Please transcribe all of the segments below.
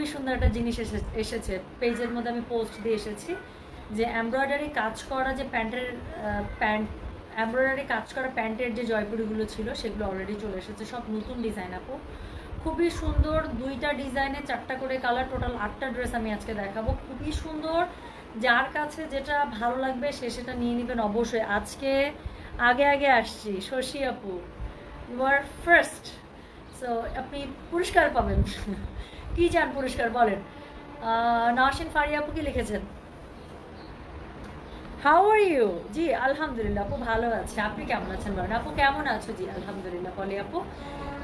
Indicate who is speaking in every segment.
Speaker 1: খুবই সুন্দর একটা জিনিস এসে- এসেছে। পেজের মধ্যে আমি পোস্ট দিয়ে এসেছি যে এমব্রয়ডারি কাজ করা যে প্যান্টের প্যান্ট এমব্রয়ডারি কাজ করা প্যান্টের যে জয়পুরিগুলো ছিল, সেগুলো অলরেডি চলে এসেছে। সব নতুন ডিজাইন আপু। খুবই সুন্দর দুইটা ডিজাইনে চারটা করে কালার টোটাল আটটা ড্রেস আমি আজকে দেখাবো। খুবই সুন্দর। যার কাছে যেটা ভালো লাগবে, সে সেটা নিয়ে নেবেন অবশ্যই। আজকে, আগে আগে আসছি। শশী আপু ইউ আর ফার্স্ট সো আপনি পুরস্কার পাবেন। কি চান পুরস্কার বলেন? নওশিন ফারিয়া আপু কি লিখেছেন? হাউ আর ইউ জি, আলহামদুলিল্লাহ আপু ভালো আছে। আপনি কেমন আছেন বলেন? আপু কেমন আছো? জি, আলহামদুলিল্লাহ বলি আপু।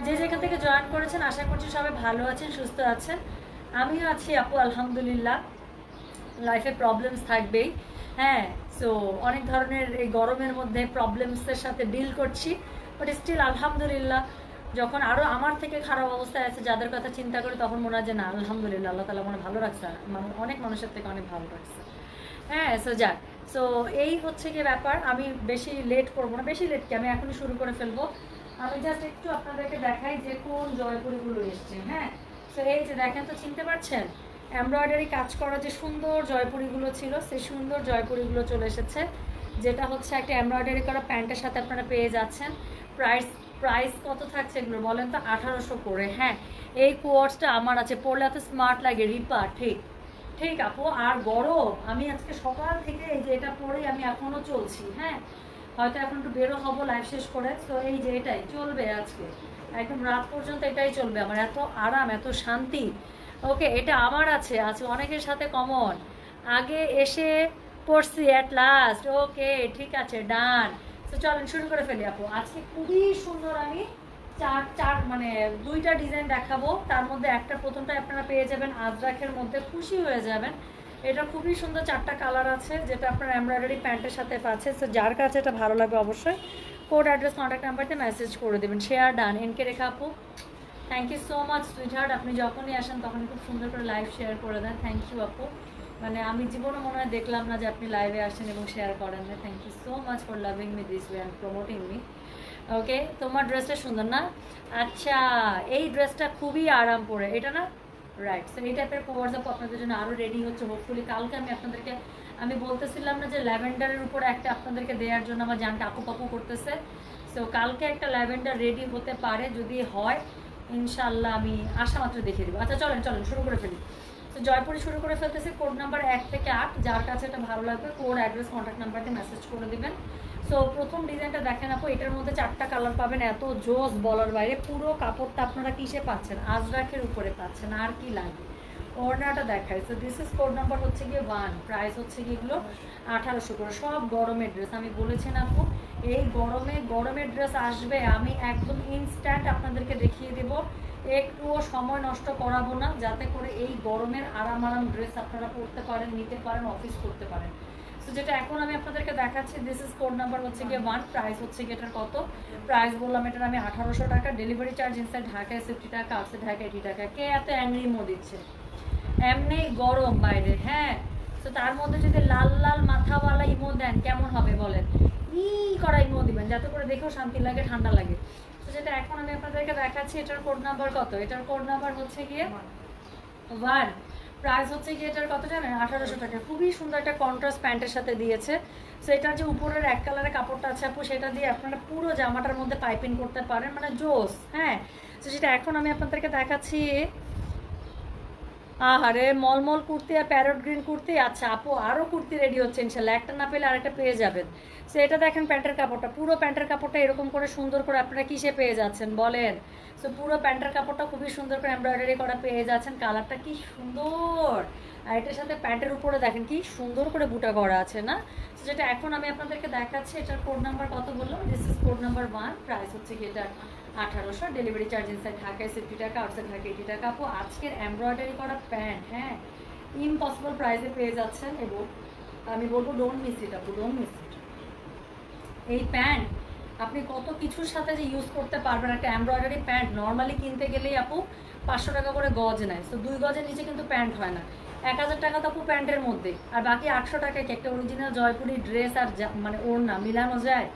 Speaker 1: যে যেখান থেকে জয়েন করেছেন, আশা করছি সবাই ভালো আছেন, সুস্থ আছেন। আমিও আছি আপু, আলহামদুলিল্লাহ। লাইফে প্রবলেমস থাকবেই। হ্যাঁ সো অনেক ধরনের এই গরমের মধ্যে প্রবলেমসের সাথে ডিল করছি। বাট স্টিল আলহামদুলিল্লাহ যখন আরও আমার থেকে খারাপ অবস্থায় আছে, যাদের কথা চিন্তা করি, তখন মনে হয় যে না, আলহামদুলিল্লাহ, আল্লাহ তালা মনে ভালো রাখছে অনেক মানুষের থেকে অনেক ভালো রাখছে। হ্যাঁ সো যাক সো এই হচ্ছে কি ব্যাপার, আমি বেশি লেট করব না, বেশি লেট কি? আমি এখনই শুরু করে ফেলব। আমি জাস্ট একটু আপনাদেরকে দেখাই যে কোন জয়পুরিগুলো এসছে হ্যাঁ? তো এই যে দেখেন তো, চিনতে পারছেন? এমব্রয়ডারি কাজ করা যে সুন্দর জয়পুরিগুলো ছিল, সেই সুন্দর জয়পুরিগুলো চলে এসেছে, যেটা হচ্ছে একটা এমব্রয়ডারি করা প্যান্টের সাথে আপনারা পেয়ে যাচ্ছেন। প্রাইস প্রাইস কত থাকছে এগুলো বলেন তো? আঠারোশো করে। হ্যাঁ এই কোয়ার্সটা আমার আছে। পড়লে এত স্মার্ট লাগে রিপা, ঠিক। ঠিক আপু, আর গরম আমি আজকে সকাল থেকে এই যে এটা পরেই আমি এখনও চলছি হ্যাঁ। হয়তো এখন একটু বেরো হব লাইফ শেষ করে। তো এই যে এটাই চলবে আজকে। একদম রাত পর্যন্ত এটাই চলবে। আমার এত আরাম, এত শান্তি। ওকে, এটা আমার আছে আছে অনেকের সাথে কমন আগে এসে পড়ছি অ্যাট লাস্ট ওকে, ঠিক আছে ডান তো চলেন, শুরু করে ফেলি আপু। আজকে খুবই সুন্দর আমি চার চার মানে দুইটা ডিজাইন দেখাবো। তার মধ্যে একটা প্রথমটা আপনারা পেয়ে যাবেন আজরাকের মধ্যে খুশি হয়ে যাবেন। এটা খুবই সুন্দর চারটা কালার আছে, যেটা আপনার এমব্রয়ডারি প্যান্টের সাথে পাচ্ছে তো যার কাছে এটা ভালো লাগবে অবশ্যই কোড অ্যাড্রেস কন্ট্যাক্ট নাম্বারতে মেসেজ করে দেবেন। Share done N K Rekha আপু। Thank you so much sweetheart আপনি যখনই আসেন তখন খুব সুন্দর করে লাইভ শেয়ার করে দেন। থ্যাংক ইউ আপু। মানে আমি জীবনে মনে হয় দেখলাম না যে আপনি লাইভে আসেন এবং শেয়ার করেন না। Thank you so much for loving me this way and promoting me okay তোমার ড্রেসটা সুন্দর না? আচ্ছা এই ড্রেসটা খুবই আরাম পরে। এটা না? রাইট সো এই টাইপের কোয়ার্স আপু আপনাদের জন্য আরও রেডি হচ্ছে হোপফুলি কালকে আমি আপনাদেরকে, আমি বলতেছিলাম না যে ল্যাভেন্ডারের উপরে একটা আপনাদেরকে দেওয়ার জন্য আমার জানটা আপু পাপু করতেছে। সো কালকে একটা ল্যাভেন্ডার রেডি হতে পারে, যদি হয় ইনশাল্লাহ আমি আশা মাত্র দেখিয়ে দেবো। আচ্ছা চলেন চলেন, শুরু করে ফেলি। তো জয়পুরে শুরু করে ফেলতেছি কোড নাম্বার এক থেকে আট। যার কাছে এটা ভালো লাগবে কোড অ্যাড্রেস কন্ট্যাক্ট নাম্বার দিয়ে মেসেজ করে দিবেন। সো প্রথম ডিজাইনটা দেখেন আপু, এটার মধ্যে চারটা কালার পাবেন, এত জোস বলার বাইরে। পুরো কাপড়টা আপনারা কিসে পাচ্ছেন? আজরাকের উপরে পাচ্ছেন, আর কি লাগবে ওড়নাটা দেখায় so this is code number হচ্ছে গিয়ে ওয়ান প্রাইস হচ্ছে গিয়ে এগুলো আঠারোশো করে। সব গরমের ড্রেস আমি বলেছি না আপু। এই গরমে, গরমের ড্রেস আসবে, আমি একদম ইনস্ট্যান্ট আপনাদেরকে দেখিয়ে দেব। একটুও সময় নষ্ট করাবো না, যাতে করে এই গরমের আরাম আরাম ড্রেস আপনারা পরতে পারেন, নিতে পারেন অফিস করতে পারেন। তো যেটা এখন আমি আপনাদেরকে দেখাচ্ছি দিস ইজ কোড নাম্বার হচ্ছে গিয়ে ওয়ান প্রাইস হচ্ছে গিয়ে এটার কত? প্রাইস বললাম এটার আমি আঠারোশো টাকা ডেলিভারি চার্জ ইনসাইড ঢাকায় ফিফটি টাকা আউটসাইড ঢাকায় এইটি টাকা, কে এত অ্যাংরি মো দিচ্ছে? এমনি গরম বাইরে হ্যাঁ? তো তার মধ্যে যদি লাল লাল মাথাওয়ালা ইমো দেন, কেমন হবে বলেন? ই করা ইমো দিবেন, যাতে করে দেখেও শান্তি লাগে, ঠান্ডা লাগে। তো যেটা এখন আমি আপনাদেরকে দেখাচ্ছি, এটার কোড নাম্বার কত? এটার কোড নাম্বার হচ্ছে গিয়ে ওয়ান প্রাইস হচ্ছে গিয়ে এটার কত জানেন? আঠারোশো টাকা। খুবই সুন্দর একটা কন্ট্রাস্ট প্যান্টের সাথে দিয়েছে। সো এটার যে উপরের এক কালারের কাপড়টা আছে আপু, সেটা দিয়ে আপনারা পুরো জামাটার মধ্যে পাইপিং করতে পারেন মানে জোস হ্যাঁ? তো সেটা এখন আমি আপনাদেরকে দেখাচ্ছি আহারে, মলমল কুর্তি আর প্যারট গ্রিন কুর্তি? আচ্ছা আপু আরও কুর্তি রেডি হচ্ছে, ইনশাল্লাহ। একটা না পেলে আরেকটা পেয়ে যাবেন। সো এটা দেখেন প্যান্টের কাপড়টা। পুরো প্যান্টের কাপড়টা এরকম করে সুন্দর করে আপনারা কিসে পেয়ে যাচ্ছেন, বলেন? সো পুরো প্যান্টের কাপড়টা খুবই সুন্দর করে এমব্রয়ডারি করা পেয়ে যাচ্ছেন। কালারটা কি সুন্দর! আর এটার সাথে প্যান্টের উপরে দেখেন কি সুন্দর করে বুটা করা আছে, না? তো যেটা এখন আমি আপনাদেরকে দেখাচ্ছি, এটার কোড নাম্বার কত বললাম? This is code number one price হচ্ছে কি এটা আঠারোশো ডেলিভারি চার্জ ইনসাইড ঢাকায় সিফটি টাকা আউটসাইড ঢাকা এইটি টাকা। আপু, আজকের এমব্রয়ডারি করা প্যান্ট হ্যাঁ ইম্পসিবল প্রাইসে পেয়ে যাচ্ছেন। এবং আমি বলব ডোন্ট মিস ইট আপু ডোন্ট মিস ইট এই প্যান্ট আপনি কত কিছুর সাথে যে ইউজ করতে পারবেন, একটা এমব্রয়ডারি প্যান্ট নর্মালি কিনতে গেলেই আপু পাঁচশো টাকা করে গজ নেয়। তো দুই গজের নিচে কিন্তু প্যান্ট হয় না। এক হাজার টাকা তো আপু প্যান্টের মধ্যে। আর বাকি আটশো টাকায় একটা অরিজিনাল জয়পুরি ড্রেস আর মানে ওড়না মিলানো যায়?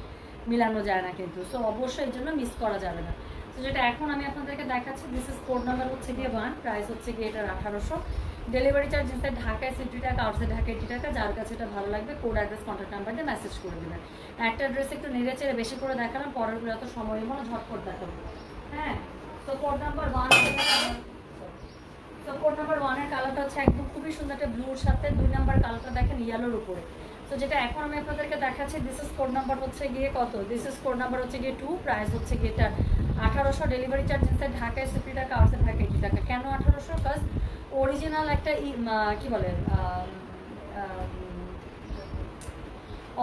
Speaker 1: মিলানো যায় না কিন্তু। সো অবশ্যই এই জন্য মিস করা যাবে না। তো যেটা এখন আমি আপনাদেরকে দেখাচ্ছি দিস ইজ কোড নাম্বার হচ্ছে গিয়ে ওয়ান প্রাইস হচ্ছে গিয়ে এটার আঠারোশো। ডেলিভারি চার্জ ইনসাইড ঢাকায় সিটি টাকা আউটসাইড ঢাকা এইটি টাকা, যার কাছে এটা ভালো লাগবে কোড অ্যাড্রেস কন্ট্যাক্ট নাম্বার দিয়ে মেসেজ করে দেবেন। একটা অ্যাড্রেস একটু নেড়ে চেড়ে বেশি করে দেখালাম, পরেরগুলো তো সময় মনে ঝটপট দেখাবো। হ্যাঁ? তো কোড নাম্বার ওয়ান তো কোড নাম্বার ওয়ানের কালারটা হচ্ছে একদম খুবই সুন্দর, একটা ব্লুর সাথে, দুই নাম্বার কালারটা দেখেন ইয়েলোর উপরে। তো যেটা এখন আমি আপনাদেরকে দেখাচ্ছি দিস ইজ কোড নাম্বার হচ্ছে গিয়ে কত? দিস ইজ কোড নাম্বার হচ্ছে গিয়ে টু প্রাইস হচ্ছে গিয়ে এটা আঠারোশো ডেলিভারি চার্জ ইনসাইড ঢাকায় সিফটি টাকা আউটসাইড ঢাকা এইটি টাকা। কেন আঠারোশো? কাজ অরিজিনাল একটা কি বলে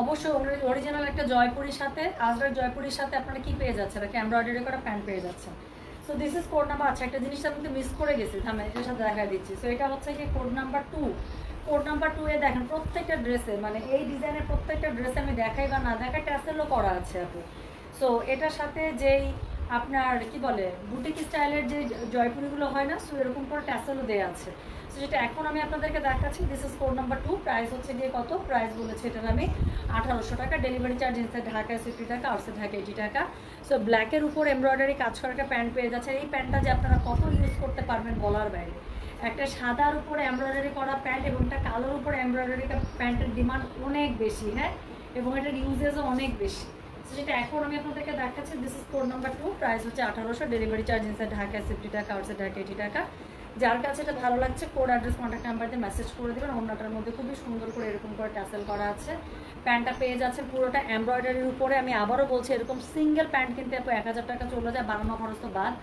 Speaker 1: অবশ্যই অরিজিনাল একটা জয়পুরির সাথে আজরাক জয়পুরির সাথে আপনারা কি পেয়ে যাচ্ছেন? একটা এমব্রয়ডারি করা প্যান্ট পেয়ে যাচ্ছেন? So this is code number আচ্ছা একটা জিনিস আমি মিস করে গেছি থামে এটার সাথে দেখা দিচ্ছি। সো এটা হচ্ছে কি code number two code number two এ দেখেন, প্রত্যেকটা ড্রেসে মানে এই ডিজাইনের প্রত্যেকটা ড্রেসে আমি দেখাই বা না দেখাই ট্যাসেলও করা আছে আপু। সো এটার সাথে যেই আপনার, কি বলে বুটিক স্টাইলের যে জয়পুরিগুলো হয় না সো এরকম করে ট্যাসেলও দেওয়া আছে। সো যেটা এখন আমি আপনাদেরকে দেখাচ্ছি this is code number two price হচ্ছে গিয়ে কত? প্রাইস বলেছে এটার আমি আঠারোশো টাকা ডেলিভারি চার্জ ইনসাইড ঢাকায় সিফটি টাকা আউটসাইড ঢাকা এইটি টাকা। সো ব্ল্যাকের উপর এমব্রয়ডারি কাজ করা একটা প্যান্ট পেয়ে যাচ্ছে। এই প্যান্টটা যে আপনারা কত ইউজ করতে পারবেন বলার বাইরে। একটা সাদার উপর এমব্রয়ডারি করা প্যান্ট এবং একটা কালোর উপর এমব্রয়ডারি প্যান্টের ডিমান্ড অনেক বেশি হ্যাঁ? এবং এটার ইউজেসও অনেক বেশি। যেটা এখন আমি আপনাদেরকে দেখাচ্ছি this is code number two price হচ্ছে আঠারোশো delivery charge inside Dhaka fifty টাকা আউটসাইড ঢাকা এইটি টাকা। যার কাছে এটা ভালো লাগছে কোড অ্যাড্রেস কন্ট্যাক্ট নাম্বার দিয়ে মেসেজ করে দেবেন। অন্যটার মধ্যে খুবই সুন্দর করে এরকম করে ট্যাসেল করা আছে। প্যান্টটা পেয়ে যাচ্ছে পুরোটা এমব্রয়ডারির উপরে। আমি আবারও বলছি, এরকম সিঙ্গেল প্যান্ট কিনতে এক হাজার টাকা চলে যায় বানানো খরচ তো বাদ।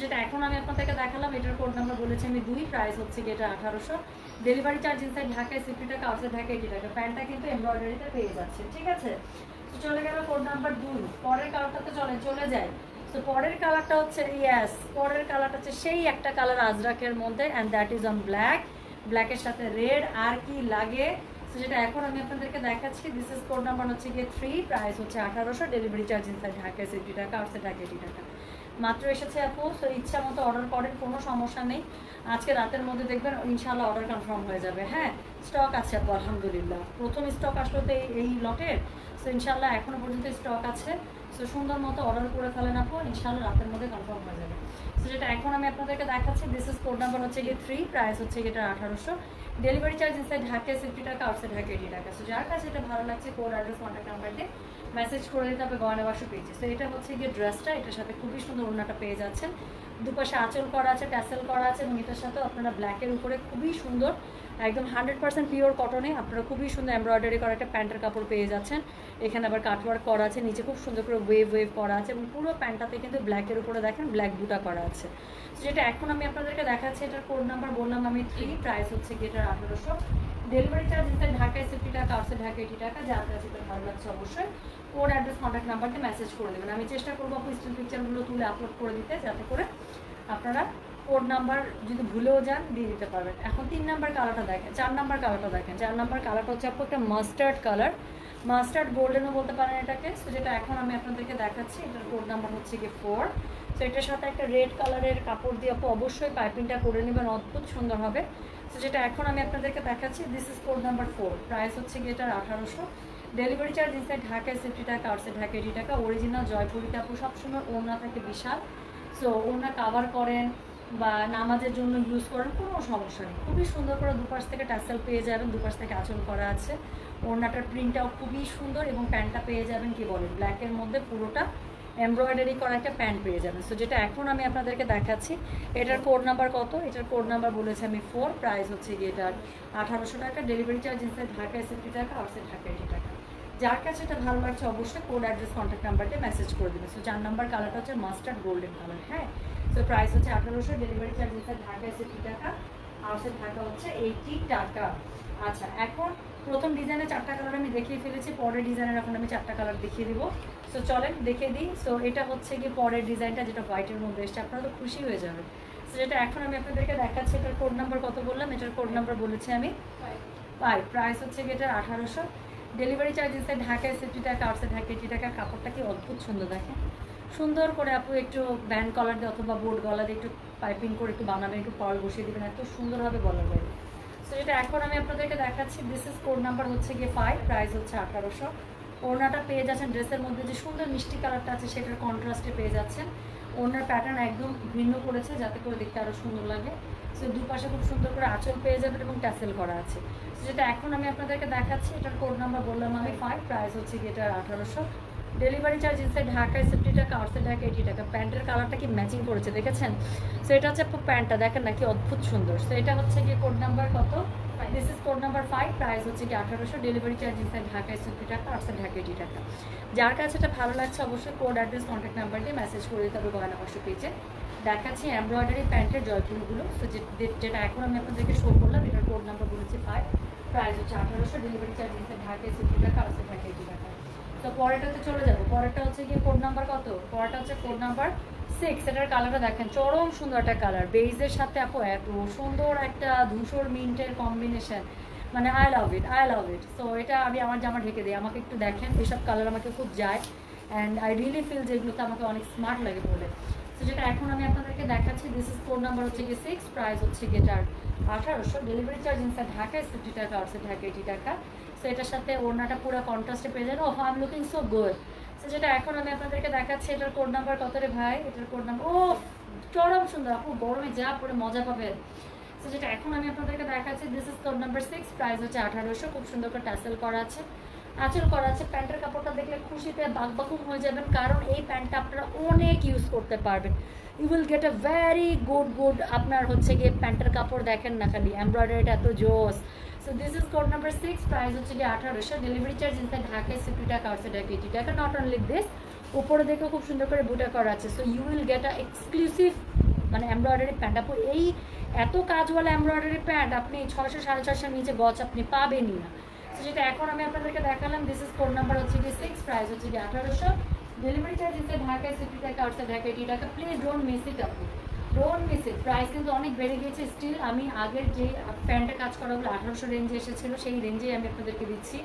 Speaker 1: যেটা এখন আমি আপনাদেরকে দেখালাম, এটার কোড নাম্বার বলেছি আমি দুই প্রাইস হচ্ছে কি এটা আঠারোশো। ডেলিভারি চার্জ ইনসাইড ঢাকায় সিফটি টাকা আউটসাইড ঢাকা এইটি টাকা। প্যান্টটা কিন্তু এমব্রয়ডারিতে পেয়ে যাচ্ছে, ঠিক আছে? তো চলে গেল কোড নাম্বার দুই। পরের কালারটাতে চলে চলে যায়। তো পরের কালারটা হচ্ছে ইয়াস পরের কালারটা হচ্ছে সেই একটা কালার আজরাকের মধ্যে and that is on black ব্ল্যাকের সাথে রেড আর কি লাগে? তো যেটা এখন আমি আপনাদেরকে দেখাচ্ছি দিস ইজ কোড নাম্বার হচ্ছে গিয়ে থ্রি প্রাইস হচ্ছে আঠারোশো। ডেলিভারি চার্জ ইনসাইড ঢাকায় সিফটি টাকা আউটসাইড ঢাকা এইটি টাকা। মাত্র এসেছে আপু, তো ইচ্ছা মতো অর্ডার করেন, কোনো সমস্যা নেই। আজকে রাতের মধ্যে দেখবেন ইনশাল্লাহ অর্ডার কনফার্ম হয়ে যাবে। হ্যাঁ স্টক আছে আপু, আলহামদুলিল্লাহ। প্রথম স্টক আসলো তো এই- লটের সো ইনশাল্লাহ এখনও পর্যন্ত স্টক আছে। সো সুন্দর মতো অর্ডার করে ফেলেন আপু ইনশাল্লাহ রাতের মধ্যে কনফার্ম হয়ে যাবে। সো যেটা এখন আমি আপনাদেরকে দেখাচ্ছি দিস ইজ কোড নাম্বার হচ্ছে গিয়ে থ্রি প্রাইস হচ্ছে গিয়ে এটা আঠারোশো। ডেলিভারি চার্জ ইনসাইড ঢাকে সিফটি টাকা আউটসাইড ঢাকা এটি টাকা। সো যার কাছে এটা ভালো লাগছে কোড অ্যাড্রেস কন্ট্যাক্ট নাম্বার দিয়ে মেসেজ করে দিতে হবে গয়না বাসু পেয়েছে সো এটা হচ্ছে গিয়ে ড্রেসটা এটার সাথে খুবই সুন্দর ওনাটা পেয়ে যাচ্ছেন। দুপাশে আঁচল করা আছে ট্যাসেল করা আছে, এবং এটার সাথে আপনারা ব্ল্যাকের উপরে খুবই সুন্দর একদম হান্ড্রেড পার্সেন্ট পিওর কটনে আপনারা খুবই সুন্দর এমব্রয়ডারি করা একটা প্যান্টের কাপড় পেয়ে যাচ্ছেন। এখানে আবার কাটওয়ার্ক করা আছে, নিচে খুব সুন্দর করে ওয়েভ ওয়েভ করা আছে এবং পুরো প্যান্টটাতে কিন্তু ব্ল্যাকের উপরে দেখেন ব্ল্যাক বুটা করা আছে। যেটা এখন আমি আপনাদেরকে দেখাচ্ছি, এটার কোড নাম্বার বললাম আমি থ্রি প্রাইস হচ্ছে কি এটার আঠারোশো। ডেলিভারি চার্জ ইনসাইড ঢাকায় সিফটি টাকা আউটসাইড ঢাকা এইটি টাকা যার কাছে এটা ভালো লাগছে অবশ্যই। কোড অ্যাড্রেস কন্ট্যাক্ট নাম্বারতে মেসেজ করে দেবেন। আমি চেষ্টা করব আপু স্টিল পিকচারগুলো তুলে আপলোড করে দিতে, যাতে করে আপনারা কোড নাম্বার যদি ভুলেও যান, দিয়ে দিতে পারবেন। এখন তিন নাম্বার কালারটা দেখেন, চার নাম্বার কালারটা দেখেন। চার নাম্বার কালারটা হচ্ছে আপু একটা মাস্টার্ড কালার মাস্টার্ড গোল্ডেনও বলতে পারেন এটাকে। সো যেটা এখন আমি আপনাদেরকে দেখাচ্ছি, এটার কোড নাম্বার হচ্ছে কি ফোর তো এটার সাথে একটা রেড কালারের কাপড় দিয়ে আপু অবশ্যই পাইপিংটা করে নেবেন, অদ্ভুত সুন্দর হবে। সো যেটা এখন আমি আপনাদেরকে দেখাচ্ছি this is code number four price হচ্ছে কি এটার আঠারোশো। ডেলিভারি চার্জ ইনসাইড ঢাকায় সিফটি টাকা আউটসাইড ঢাকা এইটি টাকা অরিজিনাল জয়পুরিতে আপু সবসময় ওড়না থাকে বিশাল। সো ওড়না কাভার করেন বা নামাজের জন্য ইউজ করার কোনো সমস্যা নেই। খুবই সুন্দর করে দুপাশ থেকে টাসেল পেয়ে যাবেন, দুপাশ থেকে আঁচল করা আছে। ওড়নাটার প্রিন্টটাও খুবই সুন্দর এবং প্যান্টটা পেয়ে যাবেন, কি বলেন ব্ল্যাকের মধ্যে পুরোটা এমব্রয়ডারি করা একটা প্যান্ট পেয়ে যাবেন। সো যেটা এখন আমি আপনাদেরকে দেখাচ্ছি, এটার কোড নাম্বার কত? এটার কোড নাম্বার বলেছে আমি ফোর প্রাইস হচ্ছে গিয়ে এটার আঠারোশো টাকা ডেলিভারি চার্জ ইনসাইড ঢাকায় সিফটি টাকা আউটসাইড ঢাকা এইটি টাকা। যার কাছে এটা ভালো লাগছে অবশ্যই কোড অ্যাড্রেস কন্ট্যাক্ট নাম্বার দিয়ে মেসেজ করে দেবে। সো চার নাম্বার কালারটা হচ্ছে মাস্টার্ড গোল্ডেন কালার হ্যাঁ? সো প্রাইস হচ্ছে আঠারোশো ডেলিভারি চার্জ ইনসাইড ঢাকায় সিফটি টাকা আউটসাইড ঢাকা হচ্ছে এইটি টাকা। আচ্ছা এখন প্রথম ডিজাইনে চারটা কালার আমি দেখিয়ে ফেলেছি পরের ডিজাইনের এখন আমি চারটা কালার দেখিয়ে দিব। সো চলেন দেখে দিই। সো এটা হচ্ছে গিয়ে পরের ডিজাইনটা যেটা হোয়াইটের মধ্যে এসছে আপনারা তো খুশি হয়ে যাবে সো যেটা এখন আমি আপনাদেরকে দেখাচ্ছি এটার কোড নাম্বার কত বললাম? এটার কোড নাম্বার বলেছি আমি। পাই প্রাইস হচ্ছে গিয়ে এটার আঠারোশো। ডেলিভারি চার্জ ইনসাইড ঢাকায় সেফটি টাকা আউটসাইড ঢাকা এইটি টাকা, কাপড়টা কি অদ্ভুত সুন্দর দেখে সুন্দর করে আপু একটু ব্যান্ড কলার দিয়ে অথবা বোর্ড গলা দিয়ে একটু পাইপিং করে একটু বানাবেন, একটু পল বসিয়ে দেবেন, এত সুন্দরভাবে বলার বাইরে সো এটা এখন আমি আপনাদেরকে দেখাচ্ছি। দিস কোড নাম্বার হচ্ছে গিয়ে ফাইভ প্রাইস হচ্ছে আঠারোশো। ওড়নাটা পেয়ে যাচ্ছেন ড্রেসের মধ্যে যে সুন্দর মিষ্টি কালারটা আছে সেটার কন্ট্রাস্টে পেয়ে যাচ্ছেন। ওড়নার প্যাটার্ন একদম ভিন্ন করেছে যাতে করে দেখতে আরও সুন্দর লাগে। সো দুপাশে খুব সুন্দর করে আঁচল পেয়ে যাবেন এবং ট্যাসেল করা আছে। So, যেটা এখন আমি আপনাদেরকে দেখাচ্ছি এটার কোড নাম্বার বললাম আমি ফাইভ প্রাইস হচ্ছে কি এটার আঠারোশো। ডেলিভারি চার্জ ইনসাইড ঢাকায় সেফটি টাকা আউটসাইড ঢাকা এইটি টাকা। প্যান্টের কালারটা কি ম্যাচিং করেছে দেখেছেন? সো এটা হচ্ছে প্যান্টটা দেখেন নাকি অদ্ভুত সুন্দর। সো এটা হচ্ছে কি কোড নাম্বার কত? This is code number five price হচ্ছে কি আঠারোশো ডেলিভারি চার্জ ইনসাইড ঢাকায় সেফটি টাকা আউটসাইড ঢাকা এটি টাকা। যার কাছে এটা ভালো লাগছে অবশ্যই কোড অ্যাড্রেস কন্ট্যাক্ট নাম্বার দিয়ে মেসেজ করে দিতে হবে গয়না পাশে পেয়েছে দেখাচ্ছি এমব্রয়ডারি প্যান্টের জয়পুরগুলো তো যেটা এখন আমি আপনাদেরকে শো করলাম, এটার কোড নাম্বার বলেছি ফাইভ প্রাইস হচ্ছে আঠারোশো ডেলিভারি চার্জ ইনসাইড ঢাকায় সেফটি টাকা আউটসাইড ঢাকা এটি টাকা। তো পরেরটাতে চলে যাব। পরেরটা হচ্ছে গিয়ে কোড নাম্বার কত? পরেরটা হচ্ছে কোড নাম্বার সিক্স এটার কালারটা দেখেন, চরম সুন্দর একটা কালার বেইজের সাথে আপু এত সুন্দর একটা ধূসর মিন্টের কম্বিনেশন মানে I love it I love it so এটা আমি আমার জামা ঢেকে দিই, আমাকে একটু দেখেন, এসব কালার আমাকে খুব যায়। অ্যান্ড আই রিয়েলি ফিল যেগুলোতে আমাকে অনেক স্মার্ট লাগে বলে। তো যেটা এখন আমি আপনাদেরকে দেখাচ্ছি দিস ইজ কোড নাম্বার হচ্ছে গিয়ে সিক্স প্রাইস হচ্ছে গিয়ে এটার আঠারোশো। ডেলিভারি চার্জ ইনসাইড ঢাকায় ফিফটি টাকা আউটসাইড ঢাকা এইটি টাকা। সো এটার সাথে ওড়নাটা পুরো কন্ট্রাস্টে পেয়ে যাবেন ও I am looking so good so যেটা এখন আমি আপনাদেরকে দেখাচ্ছি, এটার কোড নাম্বার কত রে ভাই? এটার কোড নাম্বার ও চরম সুন্দর। আপু, গরমে যা পরে মজা পাবেন। সো যেটা এখন আমি আপনাদেরকে দেখাচ্ছি this is code number six price হচ্ছে আঠারোশো। খুব সুন্দর করে ট্যাসেল করা আছে। আঁচল করা আছে। প্যান্টের কাপড়টা দেখলে খুশিতে বাকবাকুম হয়ে যাবেন, কারণ এই প্যান্টটা আপনারা অনেক ইউজ করতে পারবেন। You will get a very good good আপনার হচ্ছে গিয়ে প্যান্টের কাপড় দেখেন না খালি। এমব্রয়ডারিটা এত জোস। So this is code number six price হচ্ছে গিয়ে আঠারোশো। ডেলিভারি চার্জ ইনসাইড ঢাকায় সিফটি টাকা আউটসাইড টাকা এইটি টাকা নট অনলি দিস উপরে দেখে খুব সুন্দর করে বুটা করা আছে। So you will get a exclusive মানে এমব্রয়ডারি প্যান্ট আপু, এই এত কাজওয়ালা এমব্রয়ডারি প্যান্ট আপনি ছশো সাড়ে ছশোর নিচে গছ আপনি পাবেনই না। তো যেটা এখন আমি আপনাদেরকে দেখালাম দিস ইজ কোড নাম্বার হচ্ছে কি সিক্স প্রাইস হচ্ছে কি আঠারোশো। ডেলিভারি চার্জ ইনসাইড ঢাকায় সিফটি টাকা আউটসাইড ঢাকা এইটি টাকা প্লিজ ডোন্ট মিস ইট আপু। ডোন্ট মিস ইট প্রাইস কিন্তু অনেক বেড়ে গিয়েছে স্টিল আমি আগের যে প্যান্টের কাজ করা হলো, আঠারোশো রেঞ্জে এসেছিল, সেই রেঞ্জেই আমি আপনাদেরকে দিচ্ছি।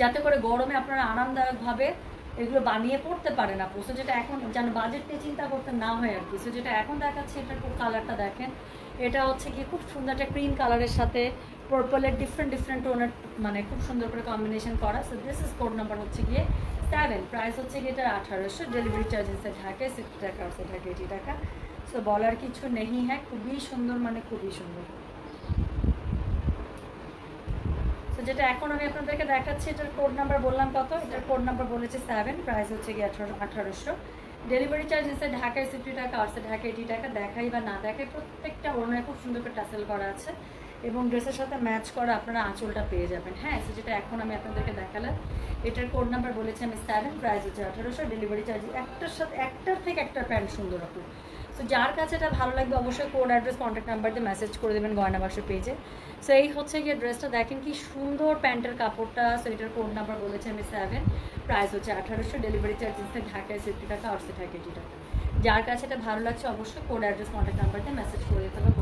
Speaker 1: যাতে করে গরমে আপনারা আরামদায়কভাবে এগুলো বানিয়ে পড়তে পারেন আপু। সো যেটা এখন, যেন বাজেট নিয়ে চিন্তা করতে না হয় আর কি। সো যেটা এখন দেখাচ্ছে, এটার কালারটা দেখেন। এটা হচ্ছে কি খুব সুন্দর একটা ক্রিম কালারের সাথে পার্পলের ডিফারেন্ট ডিফারেন্ট টোনের মানে খুব সুন্দর করে কম্বিনেশন করা। So this is code number হচ্ছে গিয়ে সেভেন প্রাইস হচ্ছে গিয়ে এটা আঠারোশো ডেলিভারি চার্জ ইনসে ঢাকে সিক্সটি টাকা আছে ঢাকে এইটি টাকা। সো বলার কিছু নেই হ্যাঁ খুবই সুন্দর মানে খুবই সুন্দর। তো যেটা এখন আমি আপনাদেরকে দেখাচ্ছি, এটার কোড নাম্বার বললাম কত? এটার কোড নাম্বার বলেছে সেভেন প্রাইস হচ্ছে গিয়ে আঠারো, আঠারোশো। ডেলিভারি চার্জ এসে ঢাকায় সিফটি টাকা আসছে ঢাকা এইটি টাকা, দেখাই বা না দেখাই, প্রত্যেকটা ওনায় খুব সুন্দর করে টাসেল করা আছে। এবং ড্রেসের সাথে ম্যাচ করা আপনারা আঁচলটা পেয়ে যাবেন। হ্যাঁ সো যেটা এখন আমি আপনাদেরকে দেখালাম, এটার কোড নাম্বার বলেছি আমি সেভেন প্রাইস হচ্ছে আঠারোশো ডেলিভারি চার্জ একটার সাথে, একটার থেকে একটা প্যান্ট সুন্দর আপু। সো যার কাছে এটা ভালো লাগবে অবশ্যই কোড অ্যাড্রেস কন্ট্যাক্ট নাম্বার দিয়ে মেসেজ করে দেবেন গয়না বাক্স পেজে সো এই হচ্ছে গিয়ে ড্রেসটা দেখেন কি সুন্দর প্যান্টের কাপড়টা সো এটার কোড নাম্বার বলেছে আমি সেভেন প্রাইস হচ্ছে আঠারোশো ডেলিভারি চার্জ ইনসে ঢাকায় সিফটি টাকা আটশো টাকা এইটি টাকা যার কাছে এটা ভালো লাগছে অবশ্যই কোড অ্যাড্রেস কন্ট্যাক্ট নাম্বার দিয়ে মেসেজ করে দিতে হবে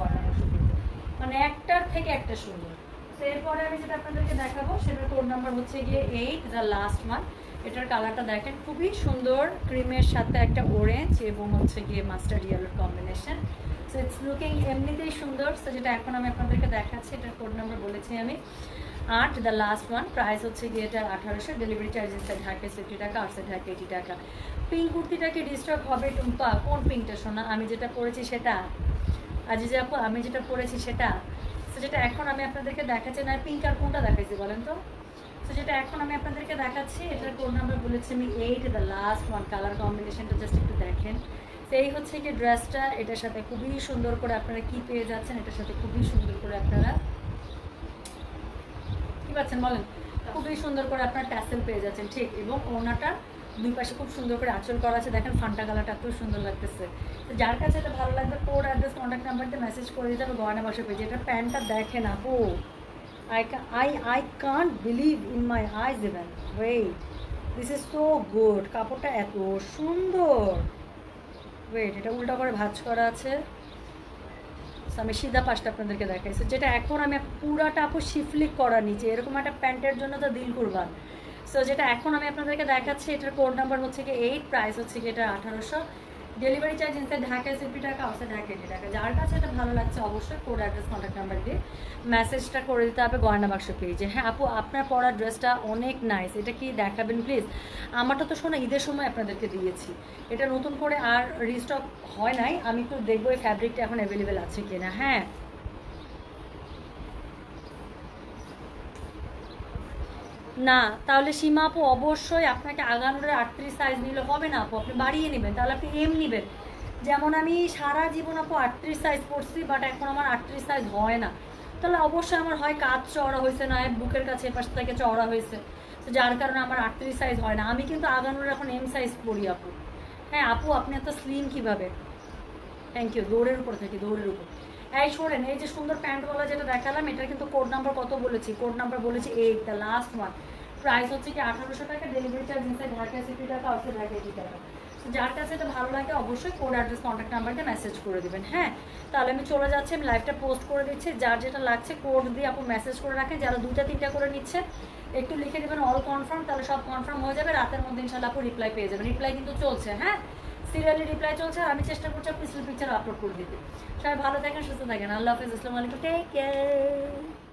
Speaker 1: মানে একটার থেকে একটা সুন্দর তো এরপরে আমি যেটা আপনাদেরকে দেখাবো, সেটা কোড নাম্বার হচ্ছে গিয়ে এইট দ্য লাস্ট মান্থ এটার কালারটা দেখেন, খুবই সুন্দর ক্রিমের সাথে একটা অরেঞ্জ এবং হচ্ছে গিয়ে মাস্টার্ড ইয়েলোর কম্বিনেশন সো ইটস লুকিং এমনিতেই সুন্দর। সো যেটা এখন আমি আপনাদেরকে দেখাচ্ছি, এটার কোড নাম্বার বলেছি আমি। আট দ্য লাস্ট ওয়ান প্রাইস হচ্ছে গিয়ে এটা আঠারোশো। ডেলিভারি চার্জেস ঢাকে ফিফটি টাকা আটশো ঢাকে এইটি টাকা। পিঙ্ক কুর্তিটা কি ডিস্টার্ব হবে টুম্পা। কোন পিঙ্কটা শোনা আমি যেটা করেছি সেটা। আজিজা আপু, আমি যেটা পরেছি সেটা। তো যেটা এখন আমি আপনাদেরকে দেখাচ্ছি, না পিঙ্ক আর কোনটা দেখাইছি বলেন তো? তো যেটা এখন আমি আপনাদেরকে দেখাচ্ছি, এটার কোড নাম্বার বলেছি আমি eight the last one colour কম্বিনেশনটা জাস্ট একটু দেখেন। তো এই হচ্ছে কি ড্রেসটা এটার সাথে খুবই সুন্দর করে আপনারা কি পেয়ে যাচ্ছেন, এটার সাথে খুবই সুন্দর করে আপনারা কি পাচ্ছেন বলেন? খুবই সুন্দর করে আপনার ট্যাসেল পেয়ে যাচ্ছেন, ঠিক, এবং ওনাটা দুই পাশে খুব সুন্দর করে আঁচল করা আছে। দেখেন ফান্টা কালারটা এত সুন্দর লাগতেছে। তো যার কাছে এটা ভালো লাগবে কোড অ্যাড্রেস কন্ট্যাক্ট নাম্বার দিয়ে মেসেজ করে দিতে হবে গয়না বাসা পেজে এটা প্যান্টটা দেখেন আপু। I I I can't believe in my eyes even. Wait, this is so good. কাপড়টা এত সুন্দর। ওয়েট এটা উল্টা করে ভাজ করা আছে। আমি সিধা পাশটা আপনাদেরকে দেখাইছি যেটা এখন আমি পুরাটা আপু শিফলিক করা নিচে এরকম একটা প্যান্টের জন্য তো দিল কুরবান। সো যেটা এখন আমি আপনাদেরকে দেখাচ্ছি, এটার কোড নাম্বার হচ্ছে কি এইট প্রাইস হচ্ছে কি এটা আঠারোশো। ডেলিভারি চার্জ ইনসাইড ঢাকা সিপি টাকা আউটসাইড ঢাকা এইটি টাকা। যার কাছে এটা ভালো লাগছে অবশ্যই কোড অ্যাড্রেস কন্ট্যাক্ট নাম্বার দিয়ে মেসেজটা করে দিতে হবে গয়না বাক্স পেজে হ্যাঁ আপু, আপনার পরা ড্রেসটা অনেক নাইস এটা কি দেখাবেন প্লিজ আমারটা তো শোনো, ঈদের সময় আপনাদেরকে দিয়েছি। এটা নতুন করে আর রিস্টক হয় নাই, আমি একটু দেখব এই ফ্যাব্রিকটা এখন অ্যাভেলেবেল আছে কিনা। হ্যাঁ না, তাহলে সীমা আপু অবশ্যই আপনাকে আগানোর আটত্রিশ সাইজ নিলে হবে না আপু, আপনি বাড়িয়ে নেবেন, তাহলে আপনি এম নেবেন। যেমন আমি সারা জীবন আপু আটত্রিশ সাইজ পড়ছি বাট এখন আমার আটত্রিশ সাইজ হয় না। তাহলে অবশ্যই আমার হয় কাজ চওড়া হয়েছে না বুকের কাছে এপাশ থেকে চওড়া হয়েছে। তো যার কারণে আমার আটত্রিশ সাইজ হয় না। আমি কিন্তু আগানোর এখন এম সাইজ পড়ি আপু। হ্যাঁ আপু, আপনি এত স্লিম কীভাবে? থ্যাংক ইউ দৌড়ের উপর থেকে, দৌড়ের উপর। এই শোনেন, এই যে সুন্দর প্যান্টওয়ালা যেটা দেখালাম, এটার কিন্তু কোড নাম্বার কত বলেছি? কোড নাম্বার বলেছি eight the last one price হচ্ছে কি আঠারোশো টাকা delivery charge inside Dhaka sixty টাকা আউটসাইড ঢাকা এইটি টাকা। যার কাছে এটা ভালো লাগে, অবশ্যই কোড অ্যাড্রেস কন্ট্যাক্ট নাম্বার দিয়ে মেসেজ করে দেবেন হ্যাঁ? তাহলে আমি চলে যাচ্ছি, আমি লাইভটা পোস্ট করে দিচ্ছি। যার যেটা লাগছে কোড দিয়ে আপনি মেসেজ করে রাখেন, যারা দুটা তিনটা করে নিচ্ছে, একটু লিখে দেবেন অল কনফার্ম তাহলে সব কনফার্ম হয়ে যাবে। রাতের মধ্যে ইনশাল্লাহ আপু রিপ্লাই পেয়ে যাবেন। রিপ্লাই কিন্তু চলছে হ্যাঁ? সিরিয়ালি রিপ্লাই চলছে, আর আমি চেষ্টা করছি আপনি পিকচার আপলোড করে দিতে। সবাই ভালো থাকেন, সুস্থ থাকেন। আল্লাহ হাফিজ, আসসালামু আলাইকুম। Take care